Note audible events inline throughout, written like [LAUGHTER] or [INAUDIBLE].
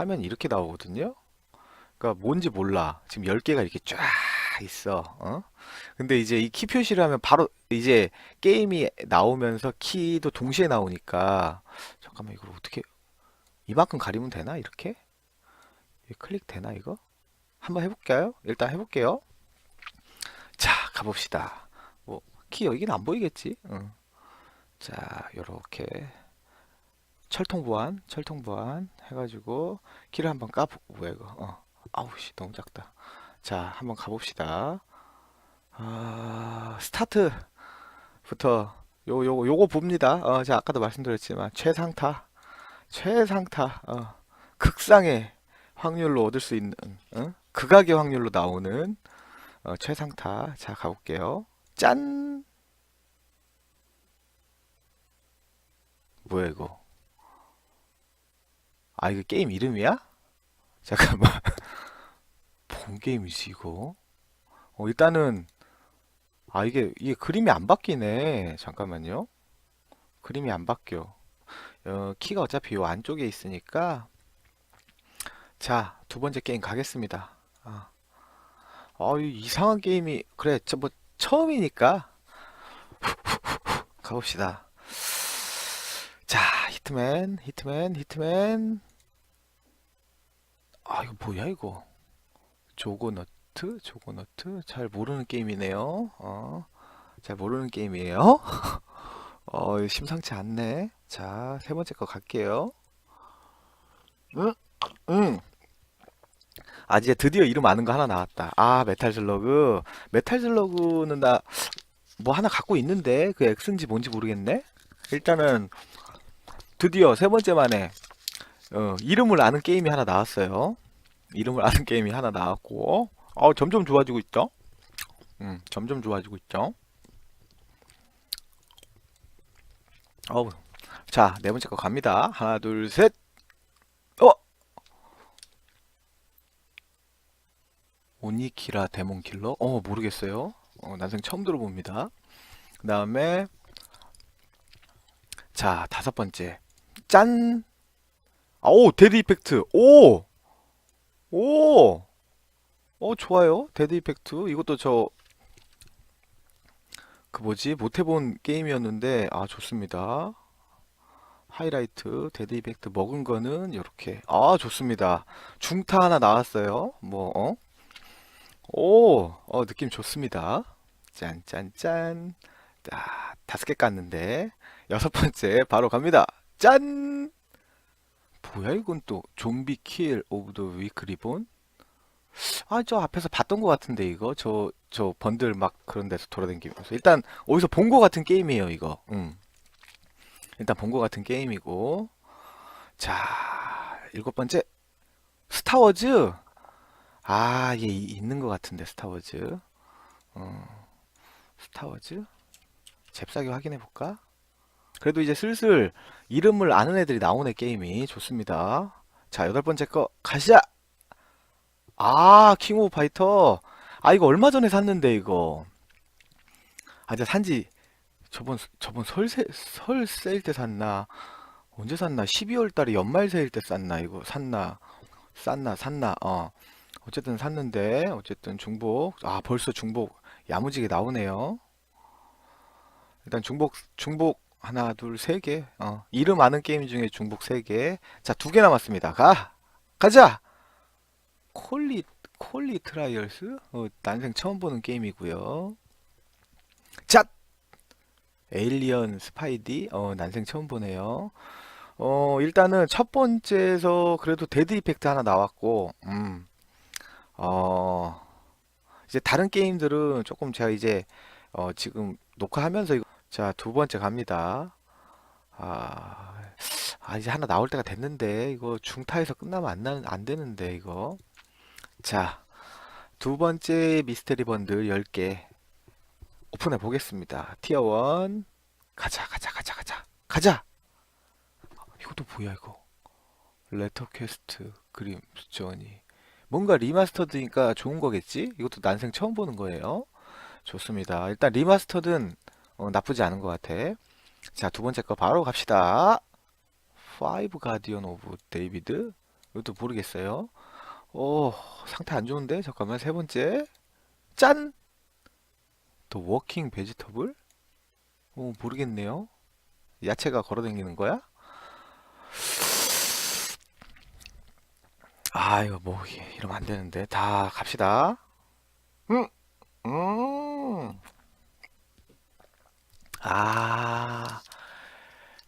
화면이 이렇게 나오거든요. 그러니까 뭔지 몰라. 지금 10개가 이렇게 쫙 있어. 어? 근데 이제 이 키 표시를 하면 바로 이제 게임이 나오면서 키도 동시에 나오니까 잠깐만 이걸 어떻게 이만큼 가리면 되나? 이렇게? 클릭 되나 이거? 한번 해볼까요? 일단 해볼게요. 자, 가봅시다. 뭐, 키 여기는 안 보이겠지? 응. 자, 요렇게 철통 보안, 철통 보안 해가지고 키를 한번 까보, 뭐야 이거? 어. 아우 씨, 너무 작다. 자, 한번 가봅시다. 아, 스타트부터 요, 요, 요거 봅니다. 어, 제가 아까도 말씀드렸지만 최상타, 최상타, 어, 극상의 확률로 얻을 수 있는, 어? 극악의 확률로 나오는 어, 최상타. 자, 가볼게요. 짠! 뭐야 이거? 아, 이거 게임 이름이야? 잠깐만. [LAUGHS] 뭔 게임이지 이거? 어, 일단은 아 이게 이게 그림이 안 바뀌네. 잠깐만요. 그림이 안 바뀌어. 어, 키가 어차피 요 안쪽에 있으니까 자, 두 번째 게임 가겠습니다. 아, 아, 이 이상한 게임이 그래, 저 뭐 처음이니까 [LAUGHS] 가봅시다. 자, 히트맨, 히트맨, 히트맨. 아, 이거 뭐야 이거? 조고너트, 조고너트. 잘 모르는 게임이네요. 어, 잘 모르는 게임이에요. [LAUGHS] 어, 심상치 않네. 자, 세 번째 거 갈게요. 응? 응. 아, 이제 드디어 이름 아는 거 하나 나왔다. 아, 메탈 슬러그. 메탈 슬러그는 나 뭐 하나 갖고 있는데 그 X인지 뭔지 모르겠네. 일단은 드디어 세 번째 만에 어, 이름을 아는 게임이 하나 나왔어요. 이름을 아는 게임이 하나 나왔고, 어, 점점 좋아지고 있죠? 음, 점점 좋아지고 있죠? 어우, 자, 네 번째 거 갑니다. 하나, 둘, 셋. 어! 오니키라 데몬킬러? 어, 모르겠어요. 어, 난생 처음 들어봅니다. 그 다음에, 자, 다섯 번째. 짠! 아, 오, 데드 이펙트. 오! 오! 어, 좋아요. 데드 이펙트. 이것도 저, 그 뭐지? 못 해본 게임이었는데, 아, 좋습니다. 하이라이트, 데드 이펙트 먹은 거는 이렇게. 아, 좋습니다. 중타 하나 나왔어요. 뭐, 어? 오, 어, 느낌 좋습니다. 짠, 짠, 짠. 자, 다섯 개 깠는데, 여섯 번째, 바로 갑니다. 짠! 뭐야, 이건 또, 좀비 킬 오브 더 위크 리본? 아, 저 앞에서 봤던 것 같은데, 이거. 저, 저 번들 막 그런 데서 돌아다니면서. 일단, 어디서 본 것 같은 게임이에요, 이거. 음. 일단 본 것 같은 게임이고. 자, 일곱 번째. 스타워즈. 아, 얘 이- 있는 것 같은데, 스타워즈. 어, 스타워즈? 잽싸게 확인해 볼까? 그래도 이제 슬슬 이름을 아는 애들이 나오네, 게임이. 좋습니다. 자, 여덟 번째 거, 가시자! 아, 킹 오브 파이터. 아, 이거 얼마 전에 샀는데, 이거. 아, 이제 산지, 저번, 저번 설, 세, 설 세일 때 샀나? 언제 샀나? 12월 달에 연말 세일 때 샀나? 이거 샀나? 쌌나? 샀나? 어. 어쨌든 샀는데, 어쨌든 중복. 아, 벌써 중복 야무지게 나오네요. 일단 중복, 중복 하나, 둘, 세 개. 어. 이름 아는 게임 중에 중복 세 개. 자, 두 개 남았습니다. 가! 가자! 콜리, 콜리 트라이얼스? 어, 난생 처음 보는 게임이고요. 자! 에일리언 스파이디? 어, 난생 처음 보네요. 어, 일단은 첫 번째에서 그래도 데드 이펙트 하나 나왔고, 음, 어, 이제 다른 게임들은 조금 제가 이제, 어, 지금 녹화하면서 이거, 자, 두 번째 갑니다. 아, 아, 이제 하나 나올 때가 됐는데, 이거 중타에서 끝나면 안 나, 안 되는데, 이거. 자, 두 번째 미스테리 번들 10개 오픈해 보겠습니다. 티어 1. 가자, 가자, 가자, 가자. 가자! 이것도 뭐야, 이거? 레터 퀘스트 그림 수전이. 뭔가 리마스터드니까 좋은 거겠지? 이것도 난생 처음 보는 거예요. 좋습니다. 일단 리마스터드는 어, 나쁘지 않은 것 같아. 자, 두 번째 거 바로 갑시다. 파이브 가디언 오브 데이비드. 이것도 모르겠어요. 오, 상태 안 좋은데? 잠깐만, 세 번째. 짠! 또 워킹 베지터블? 오, 모르겠네요. 야채가 걸어다니는 거야? 아, 이거 뭐, 이러면 안 되는데. 다 갑시다. 음, 음. 아,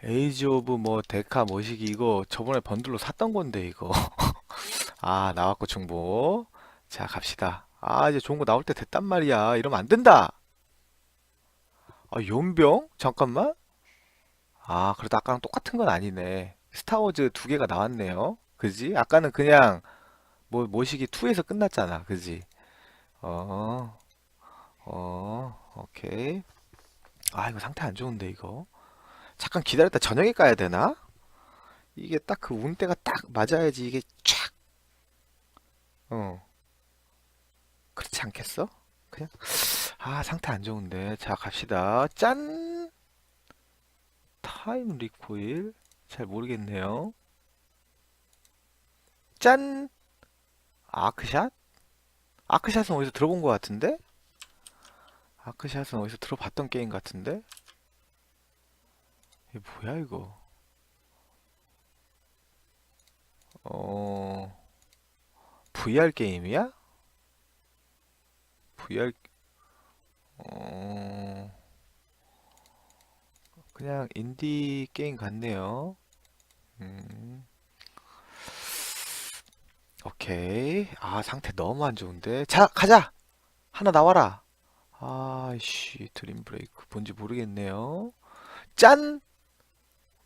에이지 오브 뭐, 데카 뭐시기 이거 저번에 번들로 샀던 건데, 이거. [LAUGHS] 아, 나왔고 중복. 자, 갑시다. 아, 이제 좋은 거 나올 때 됐단 말이야. 이러면 안 된다. 아, 용병? 잠깐만. 아, 그래도 아까랑 똑같은 건 아니네. 스타워즈 두 개가 나왔네요. 그지? 아까는 그냥 뭐 모시기 2에서 끝났잖아. 그지? 어, 어, 오케이. 아, 이거 상태 안 좋은데, 이거. 잠깐 기다렸다 저녁에 까야 되나? 이게 딱 그 운대가 딱 맞아야지 이게 촥! 어, 그렇지 않겠어? 그냥, 아, 상태 안 좋은데. 자, 갑시다. 짠! 타임 리코일? 잘 모르겠네요. 짠! 아크샷? 아크샷은 어디서 들어본 것 같은데? 아크샷은 어디서 들어봤던 게임 같은데? 이게 뭐야, 이거? 어, VR 게임이야? VR, 어, 그냥 인디 게임 같네요. 음, 오케이. 아, 상태 너무 안 좋은데. 자, 가자! 하나 나와라! 아이씨, 드림 브레이크. 뭔지 모르겠네요. 짠!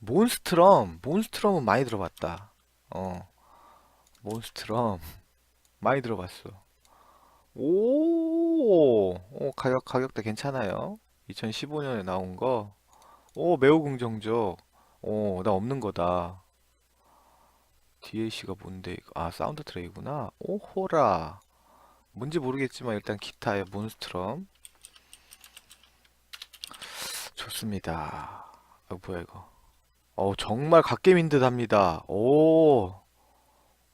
몬스트럼. 몬스트럼은 많이 들어봤다. 어, 몬스트럼. [LAUGHS] 많이 들어봤어. 오, 오, 가격, 가격대 괜찮아요. 2015년에 나온 거. 오, 매우 긍정적. 오, 나 없는 거다. DLC가 뭔데? 아, 사운드 트랙이구나. 오호라. 뭔지 모르겠지만 일단 기타의 몬스트럼. 좋습니다. 아, 뭐야 이거. 어, 정말 갓겜인 듯 합니다. 오,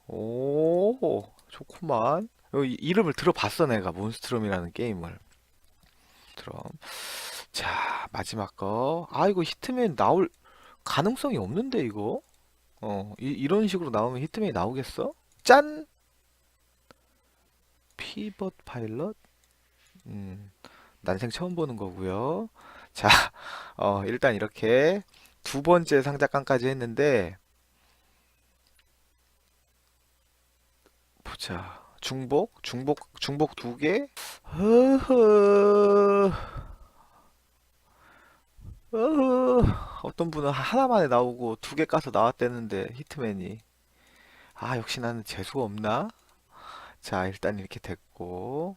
오, 좋구만. 어, 이- 이름을 들어봤어, 내가. 몬스트럼이라는 게임을. 그럼. 자, 마지막 거. 아, 이거 히트맨 나올 가능성이 없는데, 이거? 어, 이, 이런 식으로 나오면 히트맨이 나오겠어? 짠! 피벗 파일럿? 음, 난생 처음 보는 거고요. 자, [LAUGHS] 어, 일단 이렇게 두 번째 상자깡까지 했는데 보자. 중복, 중복, 중복 두 개. 허허. 허허. 어떤 분은 하나만에 나오고 두 개 까서 나왔대는데 히트맨이 아 역시 나는 재수 없나? 자 일단 이렇게 됐고